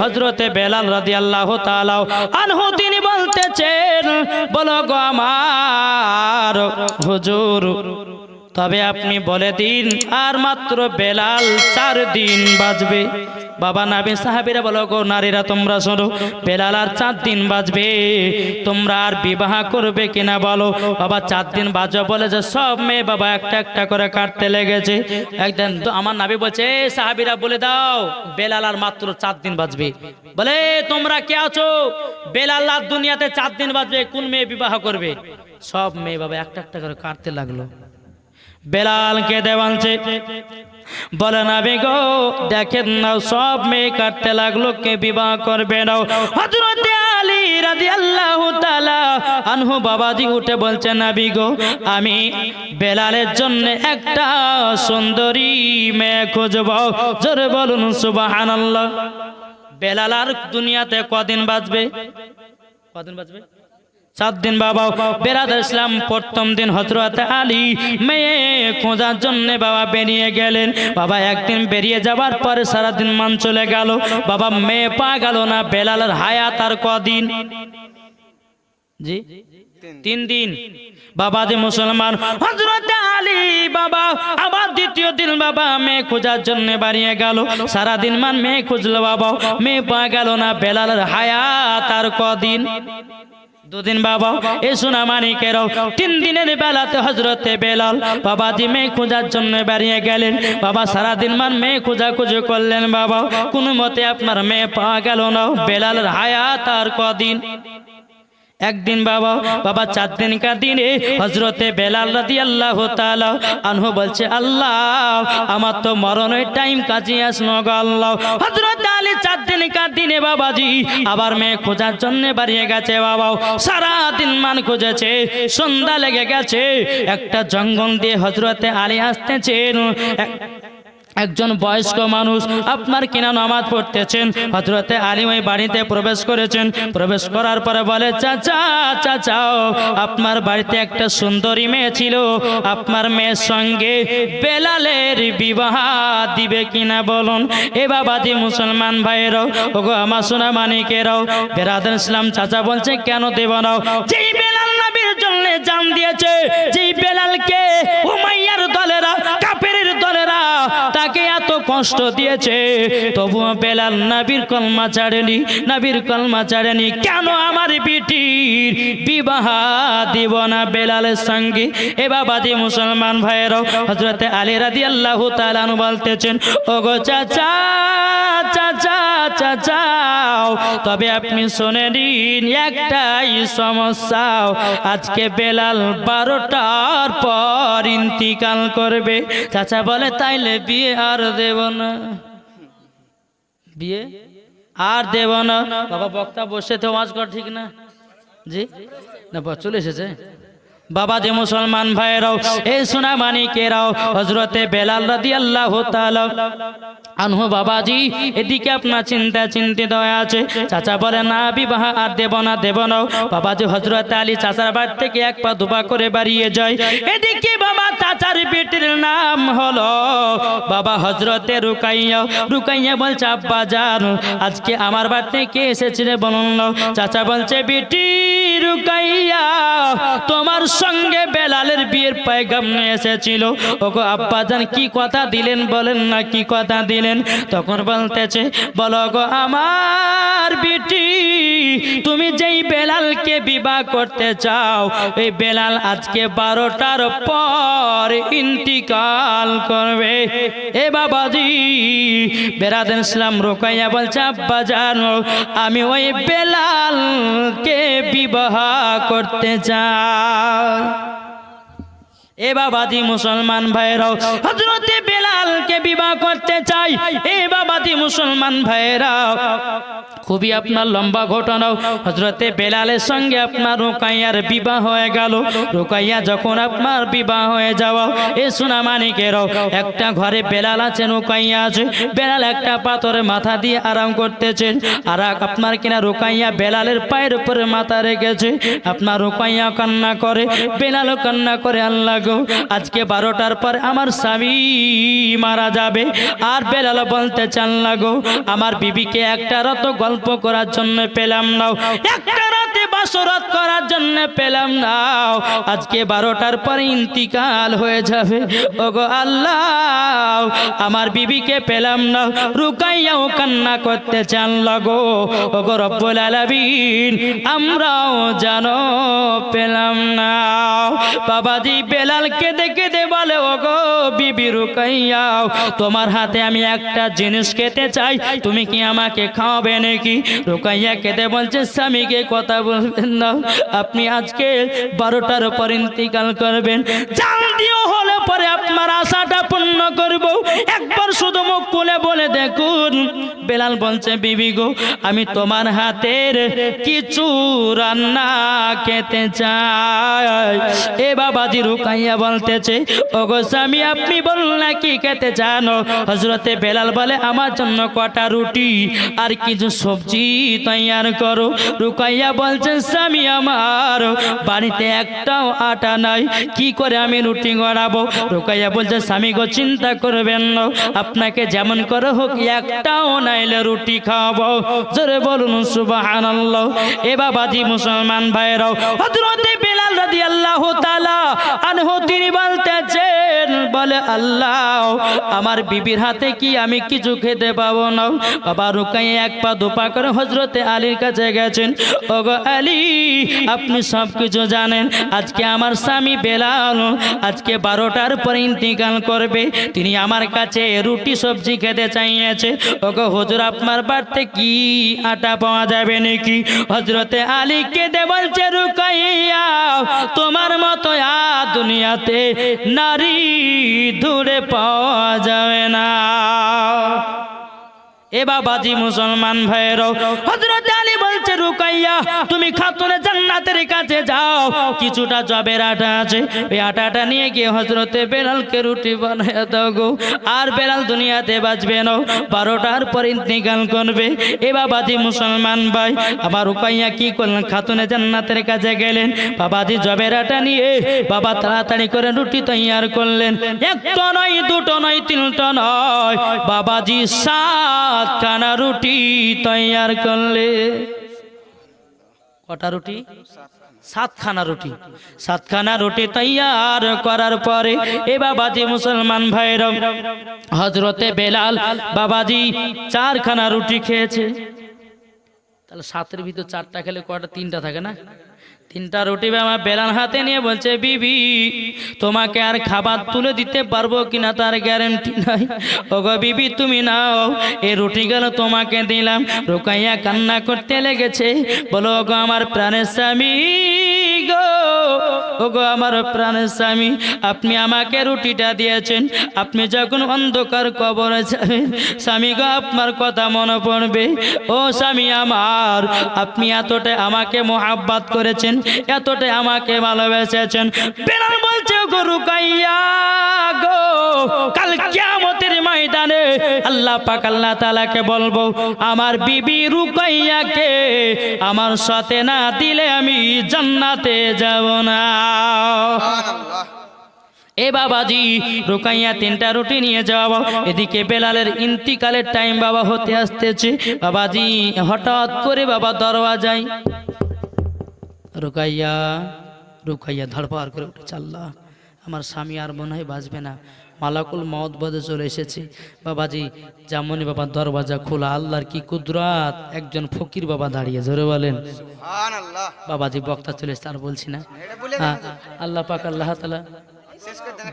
হজরতে বেলাল রাজি আল্লাহ তালাও আনহু তিনি বলতেছেন বলো গো আমার হুজুর তবে আপনি বলে দিন, আর মাত্র বেলাল চার দিন বাজবে। বাবা নাবি সাহাবিরা বলো, গো নারীরা, তোমরা শোনো, বেলাল আর চার দিন বাজবে। তোমরা আর বিবাহ করবে কিনা বলো? বাবা, চার দিন বাজো বলে যে সব মেয়ে বাবা একটা একটা করে কাটতে লেগেছে। একদিন তো আমার নাবি বলছে, "এ সাহাবিরা, বলে দাও, বেলাল আর মাত্র চার দিন বাজবে। বলে, তোমরা কে আছো? বেলাল আর দুনিয়াতে চার দিন বাজবে, কোন মেয়ে বিবাহ করবে? সব মেয়ে বাবা একটা একটা করে কাটতে লাগল। বেলালকে দেওয়ানছে বলে না বেগো দেখেন না, সব মেয়ে কাটতে লাগল, কে বিবাহ করবে না হযরতে আলী রাদিয়াল্লাহু তাআলা আনহু বাবাজি উঠে বলছে না বিগো আমি বেলালের জন্য একটা সুন্দরী মেয়ে খুঁজব। জোরে বলুন, সুবহানাল্লাহ। বেলাল আর দুনিয়াতে কদিন বাঁচবে? কদিন বাঁচবে? সাত দিন বাবা, বেরাদার ইসলাম প্রথম দিন হজরত আলী মেয়ে খোঁজার জন্যে বাবা বেরিয়ে গেলেন। বাবা একদিন বেরিয়ে যাবার পরে সারাদিন মান চলে গেল। বাবা মেয়ে পা গেল না, বেলালের হায়াত আর কদিন? জি? তিন দিন। বাবা যে মুসলমান হজরত আলী বাবা, আবার দ্বিতীয় দিন বাবা মেয়ে খোঁজার জন্য বাড়িয়ে গেল। সারাদিন মান মেয়ে খুঁজলো বাবা, মেয়ে পা গেল না, বেলালের হায়াত আর কদিন? দুদিন বাবা এ সোনা মানিকের তিন দিনের বেলাতে হজরতে বেলাল বাবাজি মেয়ে খোঁজার জন্য বেরিয়ে গেলেন। বাবা, সারাদিন মান মেয়ে খোঁজা খুঁজো করলেন বাবা। কোনো মতে আপনার মেয়ে পাওয়া গেল না। বেলালের হায়াত আর কদিন। একদিন বাবা বাবা চার দিনকার দিনে হজরতে বেলাল রাদি আল্লাহ আনহু বলছে, আল্লাহ, আমার তো মরণের টাইম কাজে আসলো আল্লাহ। হজরত আলী চার দিনকার দিনে বাবাজি, আবার মেয়ে খোঁজার জন্য বাড়িয়ে গেছে বাবা। সারা দিন মান খুঁজেছে, সন্ধ্যা লেগে গেছে। একটা জঙ্গল দিয়ে হজরতে আলী আসতেছেন। একজন বয়স্ক মানুষ আপনার কিনা নামাজ পড়তেছেন? হজরতে আলিম ওই বাড়িতে প্রবেশ করেছেন। প্রবেশ করার পরে বলে, চাচা চাচাও আপনার বাড়িতে একটা সুন্দরী মেয়ে ছিল। আপনার মেয়ের সঙ্গে বেলালের বিবাহ দিবে কিনা বলুন? এ বাবাজি মুসলমান ভাইয়েরাও, ওগো আমার সোনা মানিকেরাও, বেরাদার ইসলাম চাচা বলছে, কেন দেব না? যেই জন্য জান দিয়েছে, যেই বেলালকে উমাইয়ার দলেরা কাপের দলেরা তাকে এত কষ্ট দিয়েছে। তবুও বেলাল নাবির কলমা ছাড়েনি, নাবির কলমা ছাড়েনি। কেন আমার বিটির বিবাহ দিব না বেলালের সঙ্গে? এ বাবাজি মুসলমান ভাইয়েরাও হজরতে আলী রাদি আল্লাহ তালানু বলতেছেন ও গো চাচা চাচা, চাচাও, তবে আপনি শুনে নিন একটাই সমস্যা আজকে বেলাল বারোটার পর ইন্তিকাল করবে। চাচা বলে, তাইলে বিয়ে আর দেব না। বিয়ে আর দেব না। বাবা, বক্তা বসে তো আজ কর ঠিক না। জি? না চলে এসেছে। বাবা যে মুসলমান ভাইরাও এই সোনা মানিকেরাও হজরতে বেলাল রাদি আল্লাহ আনহু বাবাজি, এদিকে আপনার চিন্তা চিন্তিত হয়ে আছে। চাচা বলে, না বিবাহ আর দেব না দেব না। বাবাজি হজরত আলী চাচার বাড়ি থেকে এক পা দুপা করে বাড়িয়ে যায়। এদিকে বাবা চাচার বেটির নাম হলো বাবা হজরতে রুকাইয়া। রুকাইয়া বলছে, আব্বা যান আজকে আমার বাড়ি থেকে এসেছিলে বলুন চাচা বলছে, বেটি রুকাইয়া, তোমার সঙ্গে বেলালের বিয়ের পায়গাম এসেছিল। ওগো আব্বা জান, কি কথা দিলেন বলেন না, কি কথা দিলেন? তখন বলতেছে, বলো গো, আমার বিটি, তুমি যেই বেলালকে বিবাহ করতে চাও, এই বেলাল আজকে বারোটার পর ইন্তিকাল করবে। এ বাবাজি বেরাদেন ইসলাম রোকাইয়া বলছে, আব্বা জানো, আমি ওই বেলালকে বিবাহ করতে চাই। এ বাবাদি মুসলমান ভাইরাও হজরতে বেলালকে বিবাহ করতে চাই এ বাবাদি মুসলমান ভাইরাও খুবই আপনার লম্বা ঘটনা হজরতে বেলালের সঙ্গে আপনার রোকাইয়ার বিবাহ হয়ে গেল। রোকাইয়া যখন আপনার বিবাহ হয়ে যাওয়া, এ সোনা মানিকেরও একটা ঘরে বেলাল আছে, রোকাইয়া আছে। বেলাল একটা পাথরে মাথা দিয়ে আরাম করতেছেন আর আপনার কিনা রোকাইয়া বেলালের পায়ের উপরে মাথা রেখেছে। আপনার রোকাইয়া কান্না করে, বেলালও কান্না করে, আল্লাহ আজকে বারোটার পর আমার স্বামী মারা যাবে। আর বেলাল বলতে চান, লাগো, আমার বিবিকে একটা রাত গল্প করার জন্য পেলাম নাও। একটা রাতে বাসরাত করার জন্য পেলাম নাও। আজকে বারোটার পরে ইন্তিকাল হয়ে যাবে। ওগো আল্লাহ, আমার বিবিকে পেলাম না রুকাইয়াও কান্না করতে চান, লাগো, ওগো রব্বুল আলামিন, আমরাও জানো পেলাম না বাবাজি বেলালকে দেখে বলে, ওগো বিবি রুকাইয়াও তোমার হাতে আমি একটা জিনিস খেতে চাই। তুমি কি আমাকে খাওয়াবে নাকি? রুকাইয়া খেতে বলছে, স্বামীকে কথা বলবেন না। আপনি আজকে বারোটার পর ইন্তিকাল করবেন। দিও হলে পরে আপনার আশাটা পূর্ণ করব। একবার শুধু মুখ খুলে বলে দেখুন। বেলাল বলছে, বিবি গো, আমি তোমার হাতের কিছু রান্না খেতে চাই। এ বাবাজি রুকাইয়া বলতেছে, ওগো স্বামী, আপনি বলুন না কি খেতে চান? হজরতে বেলাল বলে, আমার জন্য কটা রুটি আর কিছু সবজি তৈয়ার করো। রুকাইয়া স্বামী আমার, বাড়িতে একটাও আটা নাই, কি করে আমি রুটি গড়াবো? রুকাইয়া বলছে গো, চিন্তা করবেন না, আপনাকে যেমন করে হোক, একটাও নাইলে রুটি খাওয়াবো। বলুন, সুবহানাল্লাহ। এ বাবাজি মুসলমান ভাইরাও। হযরতে বেলাল রাদিয়াল্লাহু আনহু, তিনি বলতেছেন, বলে আল্লাহ, আমার বিবির হাতে কি আমি কিছু খেতে পাবো না? বাবা রুকাইয়া এক পা দুপা করে হজরতে আলীর কাছে গেছেন। আলী, আপনি সব কিছু জানেন, আজকে আমার স্বামী বেলাল, আজকে বারোটার ইন্তিকাল করবে। তিনি আমার কাছে রুটি, সবজি খেতে চাইয়েছে। ওগো হুজুর, আপনার বাড়িতে কি আটা পাওয়া যাবে নাকি? হজরতে আলী কেঁদে বলছে, রুকাইয়া, তোমার মতো আ দুনিয়াতে নারী দূরে পাওয়া যাবে না। এ বাবাজি মুসলমান ভাইয়েরও হজরত আলী বলছে, রুকাইয়া, তুমি খাতুনে জান্নাতের কাছে যাও। কিছুটা জবের আটা আছে। ওই আটাটা নিয়ে গিয়ে হজরতে বেলালকে রুটি বানায় দাও গো। আর বেলাল দুনিয়াতে বাঁচবে না। বারোটার পর ইন্তিকাল করবে। এ বাবাজি মুসলমান ভাই, আবার রুকাইয়া কি করলেন? খাতুনে জান্নাতের কাছে গেলেন। বাবাজি জবের আটা নিয়ে বাবা তাড়াতাড়ি করে রুটি তৈয়ার করলেন। একটা নয়, দুটো নয়, তিনটা নয়। বাবাজি সাতখানা রুটি তৈয়ার করলে। কটা রুটি? সাতখানা রুটি। সাতখানা রুটি তৈয়ার করার পরে এ বাবাজি মুসলমান ভাইরম হজরতে বেলাল বাবাজি চারখানা রুটি খেয়েছে। তাহলে সাতের ভিতর চারটা খেলে কটা তিনটা থাকে না? তিনটা রুটি আমার বেলান হাতে নিয়ে বলছে, বিবি, তোমাকে আর খাবার তুলে দিতে পারব কিনা তার গ্যারেন্টি নাই? ওগো বিবি, তুমি নাও, এই রুটি গেল তোমাকে দিলাম। রুকাইয়া কান্না করতে লেগেছে। বলো, ওগো আমার প্রাণের স্বামী গো, ওগো আমার প্রাণের স্বামী, আপনি আমাকে রুটিটা দিয়েছেন। আপনি যখন অন্ধকার কবরে যাবেন, স্বামী গো, আপনার কথা মনে পড়বে। ও স্বামী আমার, আপনি এতটা আমাকে মোহাব্বাত করেছেন এতটাই আমাকে ভালোবেসেছেন। বেলাল বলছে গো রুকাইয়া গো কাল কিয়ামতের ময়দানে আল্লাহ পাক আল্লাহ তাআলাকে বলব আমার বিবি রুকাইয়াকে আমার সাথে না দিলে আমি জান্নাতে যাব না। এ বাবাজি রুকাইয়া তিনটা রুটি নিয়ে যাওয়া এদিকে বেলালের ইন্তিকালের টাইম বাবা হতে আসতেছে। বাবাজি হঠাৎ করে বাবা দরওয়াজায় রুকাইয়া রুকাইয়া ধড়পাড় করে উঠে চাল্লা। আমার স্বামী আর মনে হয় বাঁচবে না। মালাকুল মত বদে চলে এসেছে। বাবাজি যেমনই বাবা দরওয়াজা খোলা আল্লাহর কি কুদরাত? একজন ফকির বাবা দাঁড়িয়ে ধরে বলেন। বাবাজি বক্তা চলে এসছে আর বলছি না। হ্যাঁ, আল্লাহ পাক আল্লাহ তালা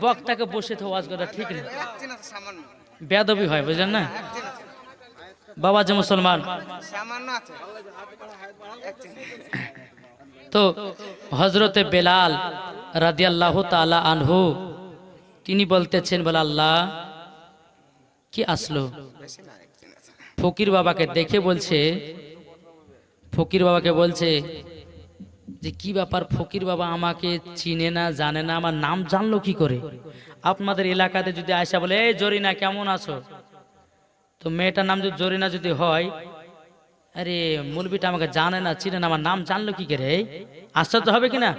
বক্তাকে বসে তো ওয়াজ করা ঠিক না। বেদবি হয় বুঝলেন না? বাবা যে মুসলমান। তো হজরতে বেলাল রাদিয়াল্লাহ তালা আনহু, তিনি বলতেছেন, বলে আল্লাহ, কি আসলো? ফকির বাবাকে দেখে বলছে, ফকির বাবাকে বলছে যে, কি ব্যাপার ফকির বাবা আমাকে চিনে না, জানে না, আমার নাম জানলো কি করে? আপনাদের এলাকাতে যদি আয়সা বলে, এই জরিনা, কেমন আছো? তো মেয়েটার নাম যদি জরিনা যদি হয় আরে মুরবিটা আমাকে জানে না, চিনে না, আমার নাম জানলো কি করে? আশ্চর্য হবে কিনা?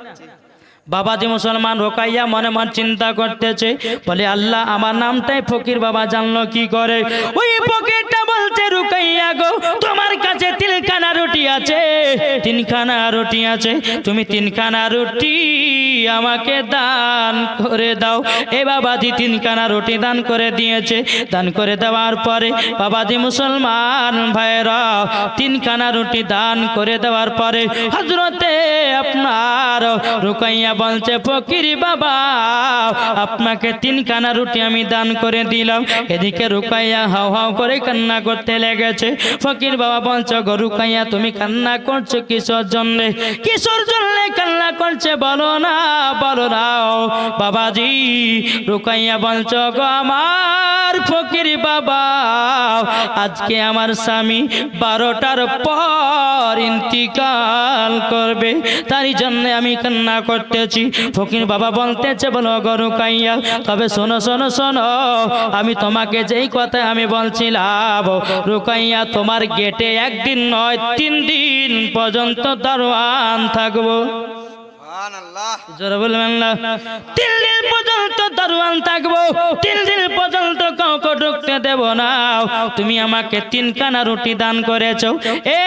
বাবাজি মুসলমান রোকাইয়া মনে মন চিন্তা করতেছে, বলে, আল্লাহ, আমার নামটাই ফকির বাবা জানলো কি করে? ওই ফকিরটা বলছে, রুকাইয়া গো, তোমার কাছে তিনখানা রুটি আছে, তিনখানা রুটি আছে, তুমি তিনখানা রুটি আমাকে দান করে দাও। এ বাবাজি তিনখানা রুটি দান করে দিয়েছে। দান করে দেওয়ার পরে বাবাজি মুসলমান ভাইরা তিনখানা রুটি দান করে দেওয়ার পরে হজরতে আপনার রুকাইয়া বলছে, ফকির বাবা, আপনাকে তিনখানা রুটি আমি দান করে দিলাম। এদিকে রুকাইয়া হাও হাও করে কান্না করতে লেগেছে। ফকির বাবা বলছে, গো রুকাইয়া, তুমি কান্না করছ কিসের জন্য? কিসের জন্য কান্না করছে বলো না। বলো না বাবাজি, রুকাইয়া বলছো, গো আমার ফকির বাবা, আজকে আমার স্বামী বারোটার পর ইন্তিকাল করবে। তারই জন্য আমি কান্না করতেছি। ফকির বাবা বলতেছে, বলো গরু কাইয়া তবে শোনো শোনো শোনো, আমি তোমাকে যেই কথা আমি বলছিলাম, রুকাইয়া, তোমার গেটে একদিন নয়, তিন দিন পর্যন্ত দারোয়ান থাকব। জোরে বলবেন না। তিন দিন পর্যন্ত দারোয়ান থাকব, তিন দিন পর্যন্ত কাউকে ঢুকতে দেব না। তুমি আমাকে রুটি দান করেছ। এ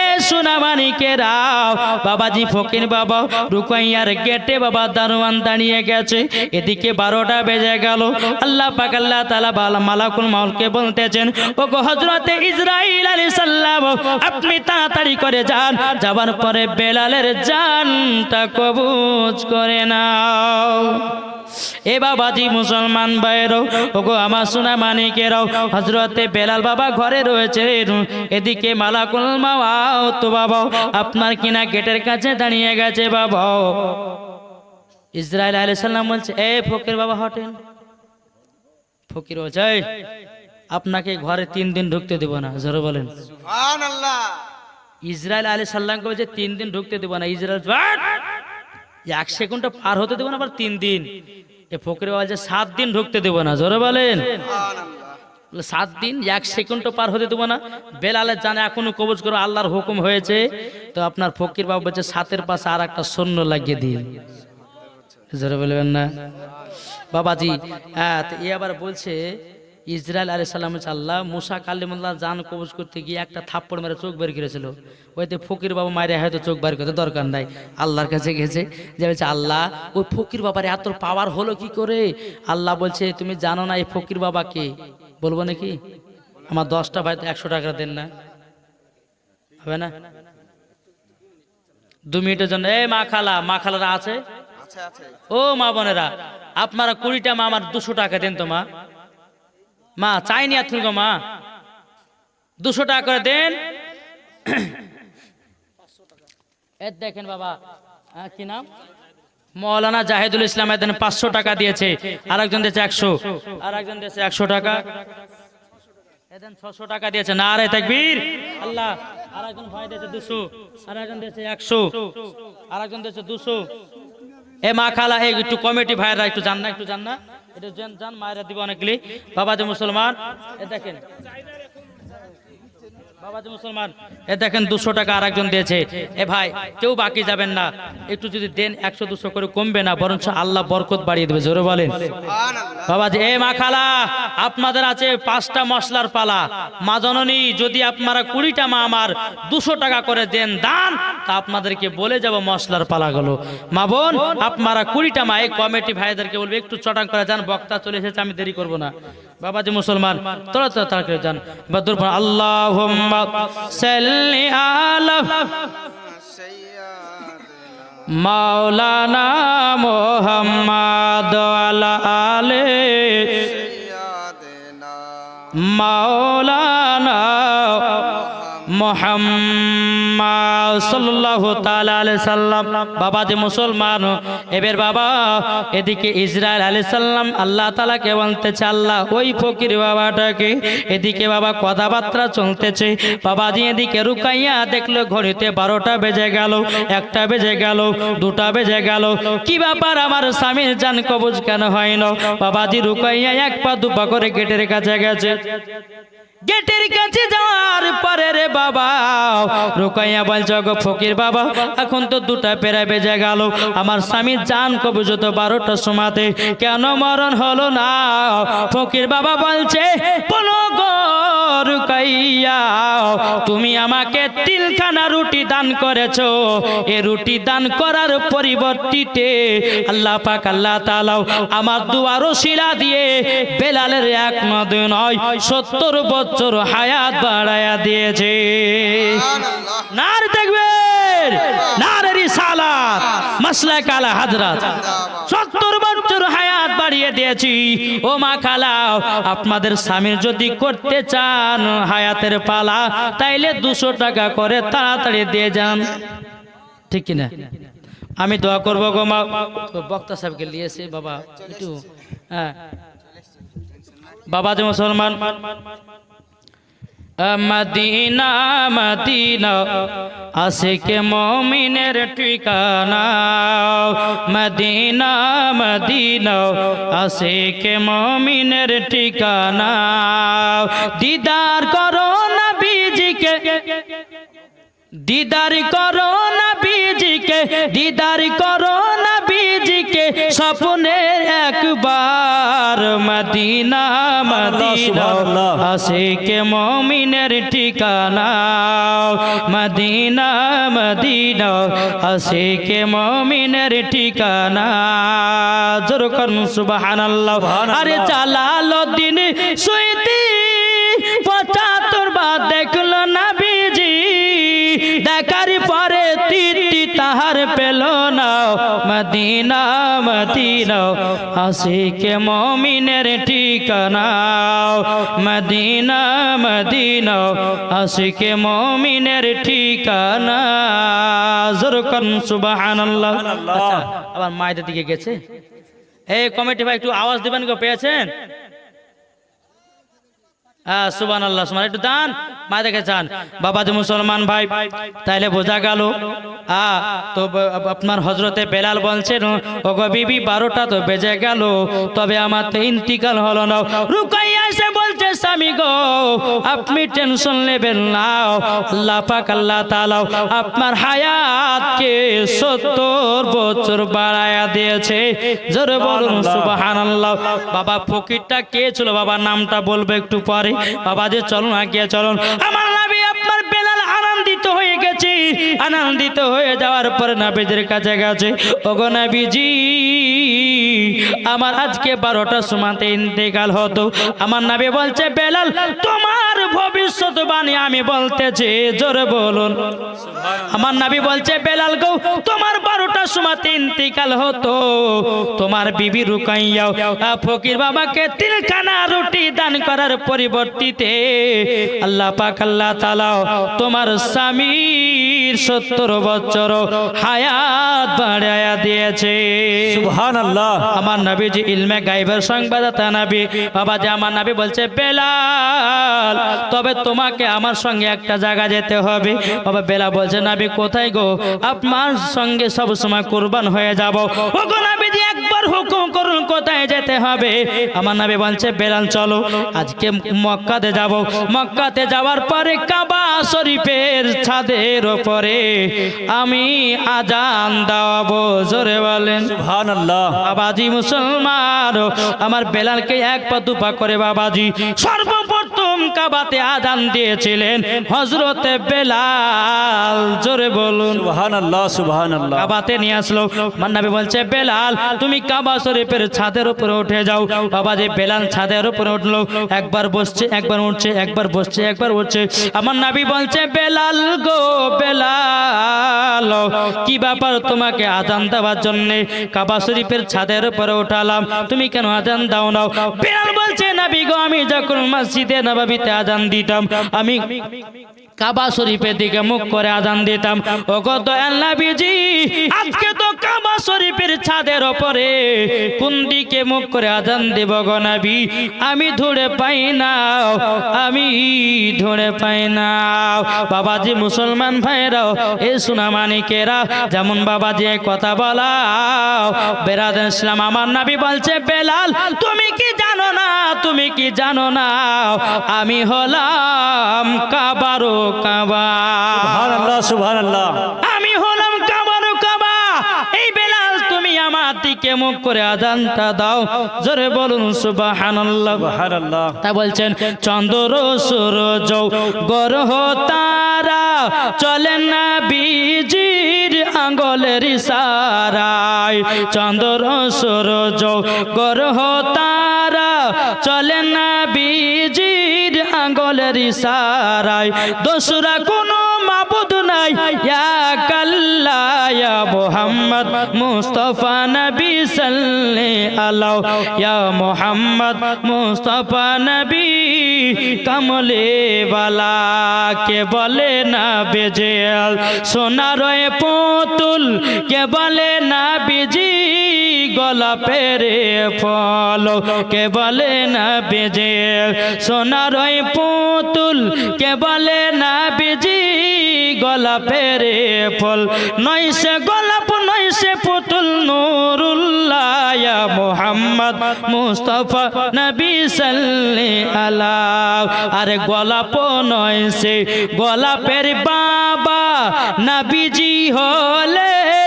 রাও বাবাজি ফকির বাবা, রুকাইয়ার গেটে বাবা দারোয়ান দাঁড়িয়ে গেছে। এদিকে বারোটা বেজে গেল। আল্লাহ পাক, আল্লাহ তালা মালাকুল বলতেছেন ও গো হজরতে ইসরাইল আলী সাল্লাম আপনি তাড়াতাড়ি করে যান। যাবার পরে বেলালের জানটা কবুজ করে নাও। এ বাবাজি মুসলমান ভাইয়েরও ওগো আমার সোনা মানিকেরাও হজরতে বেলাল বাবা ঘরে রয়েছে। এদিকে মালাকুল মাও তো বাবা আপনার কিনা গেটের কাছে দাঁড়িয়ে গেছে বাবা। ইসরায়েল আলাই সাল্লাম বলছে এ ফকির বাবা হটেন। ফকির ও আপনাকে ঘরে তিন দিন ঢুকতে দেব না। জোরে বলেন। সুবহানাল্লাহ। ইসরায়েল আলী সাল্লামকে বলছে তিন দিন ঢুকতে দেবো না। ইসরায়েল! এক সেকেন্ডটা পার হতে দেবো না আবার তিন দিন। এ ফকরে বলছে সাত দিন ঢুকতে দেবো না জোরে বলেন। বলে, সাত দিন এক সেকেন্ডও পার হতে দেবো না। বেলালের জানে এখনও কবজ করো আল্লাহর হুকুম হয়েছে। তো আপনার ফকির বাবু বলছে সাতের পাশে আর একটা সৈন্য লাগিয়ে দিন। জোরে বলবেন না? বাবাজি হ্যাঁ তো এ আবার বলছে ইসরায়েল আলী সাল্লাম আল্লাহ মুসা কালিমুল্লাহ জান কবজ করতে গিয়ে একটা থাপ্পড় মেরে চোখ বের করেছিল। ওইতে ফকির বাবা মায়ের হয়তো চোখ বের করতে দরকার নাই। আল্লাহর কাছে গেছে যে বলছে আল্লাহ ওই ফকির বাবার এত পাওয়ার হলো কি করে? আল্লাহ বলছে তুমি জানো না এই ফকির বাবাকে বলব নাকি? আমার দশটা ভাই তো একশো টাকা দেন না। হবে না? দু মিনিটের জন্য এই মা খালা মা খালারা আছে। ও মা বোনেরা আপনারা কুড়িটা মা আমার দুশো টাকা দেন তো মা। মা চাইনি আর গো মা। দুশো টাকা করে দেন। দেখেন বাবা কি নাম? মৌলানা জাহিদুল ইসলাম এদিন পাঁচশো টাকা দিয়েছে। আর একজন দিয়েছে একশো। আর একজন দিয়েছে একশো টাকা। এদিন ছশো টাকা দিয়েছে। না রে তাকবীর। আল্লাহ আর একজন ভাই দিয়েছে দুশো। আর একজন দিয়েছে একশো। আর একজন দিয়েছে দুশো। এ মা খালা একটু কমিটি ভাইরা একটু জান না, একটু জান না। এটা জান জান মায়েরা দিব অনেকগুলি। বাবা যে মুসলমান। এ দেখেন। বাবা যে মুসলমান এ দেখেন দুশো টাকা আর একজন দিয়েছে। এ ভাই কেউ বাকি যাবেন না। একটু যদি দেন একশো দুশো করে কমবে না বরঞ্চ আল্লাহ বরকত বাড়িয়ে দেবে জোরে বলেন। সুবহানাল্লাহ। এ মা খালা আপনাদের আছে পাঁচটা মশলার পালা। মা জননী যদি আপনারা কুড়িটা মা আমার দুশো টাকা করে দেন দান তা আপনাদেরকে বলে যাব মশলার পালাগুলো। মা বোন আপনারা কুড়িটা মা এই কমিটি ভাইদেরকে বলবে একটু চটাং করে যান বক্তা চলে এসেছে আমি দেরি করব না। বাবা যে মুসলমান তোরা তো তাড়া করে যান বা দূর আল্লাহ মাওলানা মোহাম্মদ আলা আলে মাওলানা মোহাম্মদ সাল্লাল্লাহু তাআলা আলাইহি সাল্লাম। বাবা যে মুসলমান। এবার বাবা, এদিকে ইসরায়েল আলাইহিস সালাম আল্লাহ তাআলাকে বলতেছে, আল্লাহ, ওই ফকির বাবাটাকে এদিকে বাবা কথাবার্তা চলতেছে। বাবাজি এদিকে রুকাইয়া দেখল, ঘড়িতে বারোটা বেজে গেল, একটা বেজে গেল, দুটা বেজে গেল। কি ব্যাপার আমার স্বামীর জান কবজ কেন হয় না? বাবাজি রুকাইয়া এক পা দুপা করে গেটের কাছে গেছে। গেটের কাছে যাওয়ার পরে রে বাবা, রুকাইয়া বলছে গো ফকির বাবা, এখন তো দুটা পেরা বেজে গেল। আমার স্বামী জান কবে যত বারোটার সময়তে। কেন মরণ হলো না? ফকির বাবা বলছে তুমি আমাকে তিলখানা রুটি দান করেছ। এ রুটি দান করার পরিবর্তিতে আল্লাহ পাক, আল্লাহ তালাও আমার দুয়ারও শিলা দিয়ে বেলালের এক নদ নয়, সত্তর বছর হায়াত বাড়ায়া দিয়েছে। নার দেখবেন কালা বছর হায়াত দিয়েছি। ও মা আপনাদের স্বামীর যদি করতে চান হায়াতের পালা, তাইলে দুশো টাকা করে তাড়াতাড়ি দিয়ে যান। আমি দোয়া করব গো মা। বক্তা সাহেবকে নিয়েছে, বাবা হ্যাঁ। বাবা যে মুসলমান মদিনা মদিনা, আশিকে মমিনের ঠিকানা। মদিনা মদিনা, আশিকে মমিনের ঠিকানা। দিদার করো নবীজিকে দিদার করো নবীজিকে দিদার করো নবীজিকে স্বপ্নে একবার। Medina Medina. আসে কে মমিনের ঠিকানা? Medina Medina. আশিকে মমিনের ঠিকানা? জোর করুন সুবহানাল্লাহ। আরে জালালউদ্দিন সুইতি তাহার পেল না মদিনা মদিনা। আশিকে মমিনের ঠিকানা মদিনা মদিনা। আশিকে মমিনের ঠিকানা। জোরকন সুবহানাল্লাহ। আচ্ছা আবার মায়েদের দিকে গেছে। এই কমিটি ভাই একটু আওয়াজ দিবেন গো পেয়েছেন? হ্যাঁ সুবান আল্লাহ একটু দান। মা দেখে চান বাবা যে মুসলমান ভাই, তাইলে বোঝা গেল হ্যাঁ তো আপনার হজরতে বেলাল বলছেন ও গো বিবি, বারোটা তো বেজে গেল, তবে আমার তো ইন্তিকাল হলো না। রুকাইয়া এসে বলছে, স্বামী গো, আপনি টেনশন নেবেন না। আল্লাহ পাক, আল্লাহ তাআলা আপনার হায়াতকে সত্তর বছর বাড়ায়া দিয়েছে। জোরে বলুন, সুবহানাল্লাহ। বাবা ফকিরটা কে ছিল? বাবার নামটা বলবে একটু পরে। বাবা যে চলুন আগে চলুন। আমার নাবি আপনার বেলাল আনন্দিত হয়ে গেছে। আনন্দিত হয়ে যাওয়ার পরে নাবিদের কাছে গেছে, ওগো নাবিজি, আমার আজকে বারোটার সময়তে ইন্তেকাল হতো। আমার নাবি বলছে, বেলাল, তোমার ভবিষ্যৎবাণী আমি বলতেছি, জোরে বলুন। আমার নাবি বলছে, বেলাল গৌ, তোমার বারোটার সময় তিনটিকাল হতো। তোমার বিবি রুকাইয়াও ফকির বাবাকে তিলখানা রুটি দান করার পরিবর্তিতে আল্লাহ পাক আল্লাহ তালাও তোমার স্বামীর সত্তর বছর হায়াত বাড়ায়া দিয়েছে। আমার নবী যে ইলমে গাইবের সংবাদতা নবী। বাবা যে আমার নবী বলছে বেলাল তবে তোমাকে আমার সঙ্গে একটা জায়গা যেতে হবে। বাবা বেলা বলছে নবী কোথায় গো? আপনার সঙ্গে সব সময় কুরবান হয়ে যাব। নবীজি একবার হুকুম করুন কোথায় যেতে হবে? আমার নবী বলছে বেলাল চলো আজকে মক্কাতে যাব। মক্কাতে যাওয়ার পরে কাবা শরীফের ছাদের ওপরে আমি আজান দাওয়াবো জোরে বলেন। সুবহানাল্লাহ। বাবাজি মুসলমান আমার বেলালকে এক পা দুপা করে বাবাজি সর্বপ্রথম কাবাতে আদান দিয়েছিলেন। হজরতে বেলাল জোরে বলুন। সুবহানাল্লাহ সুবহানাল্লাহ। কাবাতে নিয়ে আসলো। মান্নাবি বলছে বেলাল তুমি কাবা শরীফের ছাদের উপরে উঠে যাও। বাবা যে বেলাল ছাদের উপরে উঠল। একবার বসছে একবার উঠছে একবার বসছে একবার উঠছে। আমার নাবি বলছে বেলাল গো বেলাল কি ব্যাপার তোমাকে আজান দেওয়ার জন্য কাবা শরীফের ছাদের উপরে উঠালাম? তুমি কেন আজান দাও নাও? বেলাল বলছে নাবি গো আমি যখন মসজিদে আজান দিতাম। আমি কাবা শরীফের দিকে মুখ করে আজান দিতাম। ও আজকে তো কাবা শরীফের ছাদের ওপরে কোন দিকে মুখ করে আজান দেব গনাবি আমি ধরে পাই না আমি ধরে পাই না বাবাজি মুসলমান ভাইরাও, এ সোনা মানিকেরা যেমন বাবাজি কথা বলা বেরাদ ইসলাম, আমার নাবি বলছে, বেলাল, তুমি কি জানো না? তুমি কি জানো না? আমি হলাম কাবারো কাবা। সুবহান আল্লাহ আমি হলাম কাবারো কাবা। এই বেলাল তুমি আমার দিকে মুখ করে আজানটা দাও। জোরে বলুন সুবহানাল্লাহ। সুবহান আল্লাহ তা বলছেন চন্দ্র সূরজ গরহ তারা চলে না বীজির আঙ্গলের সারায় চন্দ্র সূরজ গরহ তারা চলে না বীজির আঙ্গলের সারায় দোসরা কোনো মাবুদ নাই। ইয়া কাল্লা ইয়া মুহাম্মদ, মুস্তাফা নবী সাল্লে আলাউ ইয়া মুহাম্মদ, মুস্তাফা নবী, কমলে বালা কে বলে না বেজে সোনার এ পুতুল কে বলে না বিজি গলা পেরে ফল। কে বলে না বেজে সোনার পুতুল কে বলে না বিজি গলা পেরে ফল। নয় সে গোলাপ, নয় সে পুতুল, নুরুল্লাহ মোহাম্মদ মুস্তফা নবী সাল্লি আলা আরে গোলাপ নয় সে গোলাপের বাবা নবীজি হলেন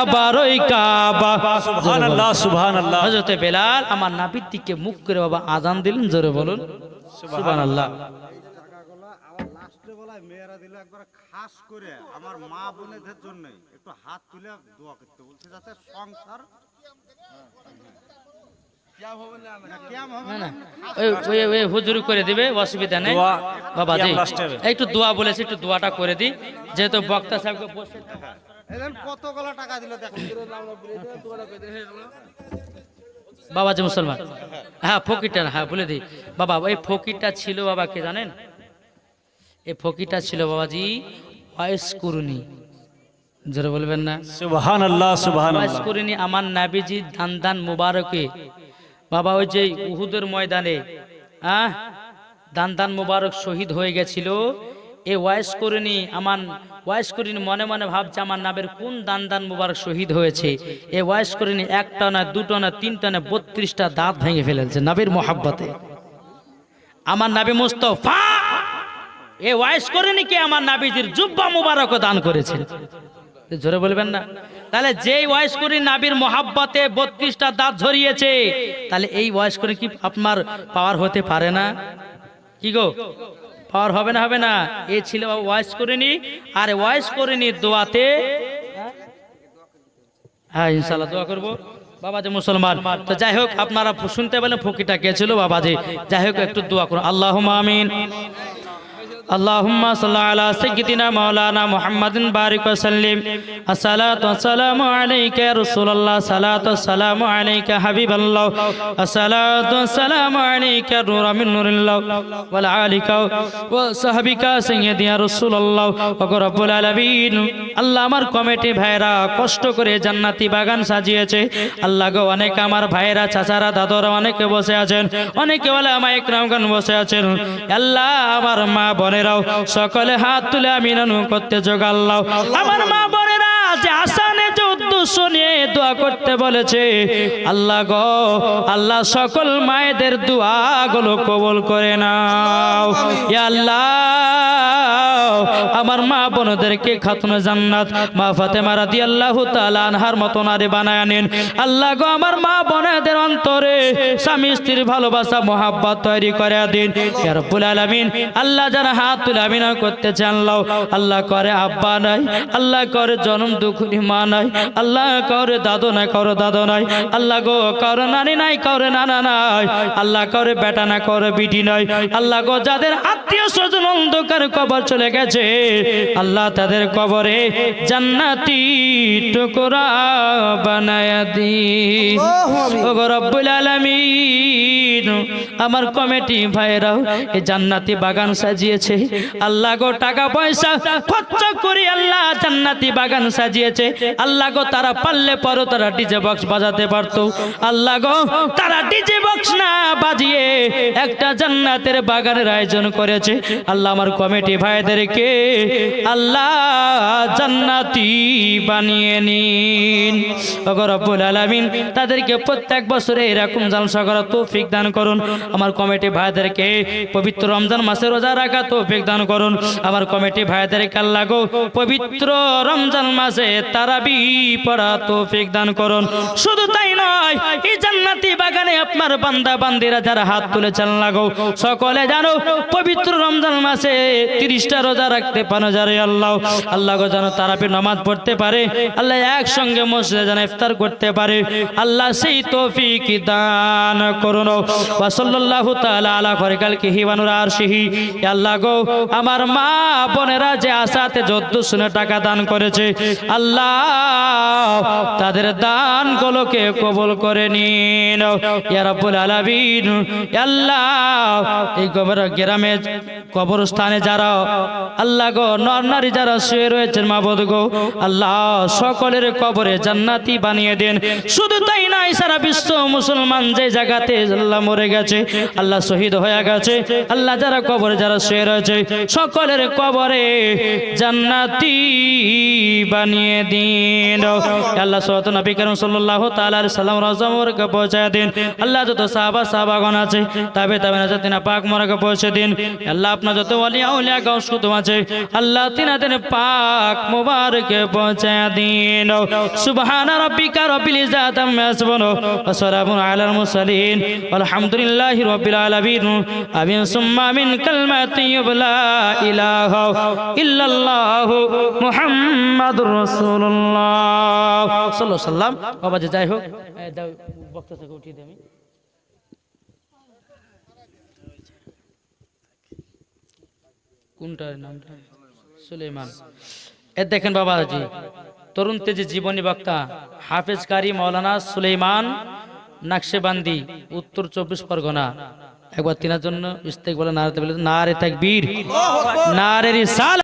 কাবারই কাবা। সুবহান আল্লাহ সুবহান আল্লাহ হজরতে বেলাল আমার নাবির দিকে মুখ করে বাবা আজান দিলেন জোরে বলুন। সুবহানাল্লাহ। টাকাগুলো আবার লাস্টে বলায় মেয়েরা দিল একবার খাস করে আমার মা বোনেদের জন্য একটু হাত তুলে দোয়া করতে বলছে যাতে সংসার হুজুরি করে দিবে অসুবিধা নেই বাবা। একটু দোয়া বলেছি একটু দোয়াটা করে দিই। যেহেতু বক্তা সাহেবকে বসে টাকা দিল বাবা যে মুসলমান। হ্যাঁ ফকিরটা হ্যাঁ বলে দিই। বাবা এই ফকিরটা ছিল বাবা কে জানেন? এই ফকিরটা ছিল বাবাজি ওয়াইস কুরুনি। জোরে বলবেন না? সুবহান আল্লাহ সুবহান ওয়াইস কুরুনি আমার নাবিজি দান দান মুবারকে। বাবা ওই যে উহুদের ময়দানে হ্যাঁ দান দান মুবারক শহীদ হয়ে গেছিল। এ ওয়াইস করিনি আমার ওয়াইস করিনি, মনে মনে ভাবছে আমার নামের কোন দান দান মুবারক শহীদ হয়েছে। এ ওয়াইস করিনি, একটা না, দুটো না, তিনটা না, বত্রিশটা দাঁত ভেঙে ফেলেছে নাবির মোহাব্বতে। আমার নাবি মুস্তফা, এ ওয়াইস করিনি কি আমার নাবিজির জুব্বা মুবারক দান করেছেন জোরে বলবেন না? তাহলে যেই ওয়াইস করি নাবির মোহাব্বতে বত্রিশটা দাঁত ঝরিয়েছে, তাহলে এই ওয়াইস করে কি আপনার পাওয়ার হতে পারে না? কি গো? পাওয়ার হবে না হবে না। এ ছিল ওয়াইস করেনি আর ওয়াইস করেনি দোয়াতে। হ্যাঁ ইনশাল্লাহ দোয়া করব। বাবা যে মুসলমান, তো যাই হোক, আপনারা শুনতে পেলেন ফকিটা কে ছিল, বাবাজি। যাই হোক, একটু দোয়া করুন। আল্লাহ আমিন। اللهم صل على سيدنا مولانا محمد بارك وسلم الصلاة والسلام عليك يا رسول الله الصلاة والسلام عليك حبيب الله الصلاة والسلام عليك نور من نور الله والعالك وصحبك سيدي يا رسول الله وقرب العالمين আল্লাহ আমার কমিটি ভাইরা কষ্ট করে জান্নাতি বাগান সাজিয়েছে আল্লাহ গো অনেক আমার ভাইরা চাচারা দাদরা অনেকে বসে আছেন অনেকে বলে আমার একরামগান বসে আছেন আল্লাহ আমার মা বোনেরাও সকলে হাত তুলে আমি নানু করতে জোগাল্লাও। আমার মা বোনেরা যে আসানে যে উদ্দেশ্য নিয়ে দোয়া করতে বলেছে আল্লাহ গ আল্লাহ সকল মায়েদের দোয়াগুলো কবল করে নাও। আল্লাহ আমার মা বোনদেরকে খাতুন জান্নাত। মা ফাতেমা রাদিয়াল্লাহু তাআলা আনহার মতো নারী বানায় নিন আল্লাহ গো আমার মা বোনদের অন্তরে স্বামী স্ত্রীর ভালোবাসা, মোহাব্বত তৈরি করে দিন। ইয়া রাব্বুল আলামিন, আল্লাহ যারা হাত তুলে আমিন করতে লাও। আল্লাহ করে আব্বা নাই, আল্লাহ করে জন্ম দুঃখী মা নাই, আল্লাহ করে দাদু নাই, করে দাদু নাই। আল্লাহ গো করে নানি নাই, করে নানা নাই। আল্লাহ করে বেটা না করে বিটি নাই। আল্লাহ গো যাদের আত্মীয় স্বজন অন্ধকার কবর চলে গেছে আল্লাহ তাদের কবরে জান্নাতি টুকরা বানায় গো রব্বুল আলামিন আমার কমিটি ভাইরাও এই জান্নাতি বাগান সাজিয়েছে। আল্লাহ গো টাকা পয়সা খরচ করে আল্লাহ জান্নাতি বাগান সাজিয়েছে। আল্লাহ গো তারা পারলে পরও তারা ডিজে বক্স বাজাতে পারতো। আল্লাহ গো তারা ডিজে বক্স না বাজিয়ে একটা জান্নাতের বাগানের আয়োজন করেছে। আল্লাহ আমার কমিটি ভাইদেরকে আল্লাহ জান্নাতি বানিয়ে নিন। রব্বুল আলামিন, তাদেরকে প্রত্যেক বছরে এরকম জালসা করার তৌফিক দান করুন। আমার কমিটি ভাইদেরকে পবিত্র রমজান মাসে রোজা রাখা তৌফিক দান করুন। আমার কমিটি ভাইদেরকে আল্লাহ গো পবিত্র রমজান মাসে তারাবি পড়া তৌফিক দান করুন। শুধু তাই নয়, এই জান্নাতি বাগানে আপনার বান্দা বান্দিরা যারা হাত তুলেছেন লাগো সকলে জানো পবিত্র রমজান মাসে তিরিশটা রোজা রাখতে পারো যারে আল্লাহ আল্লাহ যেন তারাপি নামাজ পড়তে পারে, আল্লাহ একসঙ্গে মসজিদে যেন ইফতার করতে পারে, আল্লাহ সেই তৌফিক দান করুন। ওয়া সাল্লাল্লাহু তাআলা আলা আল্লাহ গো, আমার মা বোনেরা যে আশাতে যদ্দু শুনে টাকা দান করেছে, আল্লাহ তাদের দান গুলোকে কবুল করে নিন। ইয়া রাব্বুল আলামিন আল্লাহ, এই কবর গ্রামে কবরস্থানে যারা, আল্লাহ গো, নর নারী যারা শুয়ে রয়েছেন মাবুদ গো, আল্লাহ সকলের কবরে জান্নাতি বানিয়ে দেন। শুধু তাই নয়, সারা বিশ্ব মুসলমান যে জায়গাতে আল্লাহ মরে গেছে, আল্লাহ শহীদ হয়ে গেছে, আল্লাহ যারা কবরে যারা শুয়ে রয়েছে, সকলের কবরে জান্নাতি বানিয়ে দিন। আল্লাহ সত নবী করিম সাল্লাল্লাহু তাআলা আলাইহি সাল্লাম রাজমরকে পৌঁছায় দিন। আল্লাহ যত সাহাবা, সাহাবাগণ আছে তবে তবে না পাক মরকে পৌঁছে দিন। আল্লাহ আপনার যত ওয়ালিয়া উলিয়া গাউসুদ আছে আল্লাহ তিনা দিন পাক মুবারকে পৌঁছায় দিন। সুবহান রাব্বিকা রব্বিল ইজ্জাতি আম্মা ইয়াসিফুন। ওয়া সালামুন আলাল মুরসালিন। আলহামদুলিল্লাহি রাব্বিল আলামিন। আমিন, সুম্মা মিন কালমাতি লা ইলাহা ইল্লাল্লাহু মুহাম্মাদুর রাসূলুল্লাহ। সাল্লাল্লাহু সাল্লাম বাবা যাই হোক। বক্তা থেকে উঠিয়ে দিই আমি। কোনটার নামটা? সুলেমান এ দেখেন বাবাজি তরুণ তেজি জীবনী বক্তা হাফেজ কারি মৌলানা সুলেমান নাকশেবান্দি উত্তর চব্বিশ পরগনা। একবার তিনার জন্য ইস্তেক বলে নারে নারে থাকবীর নারে রিসাল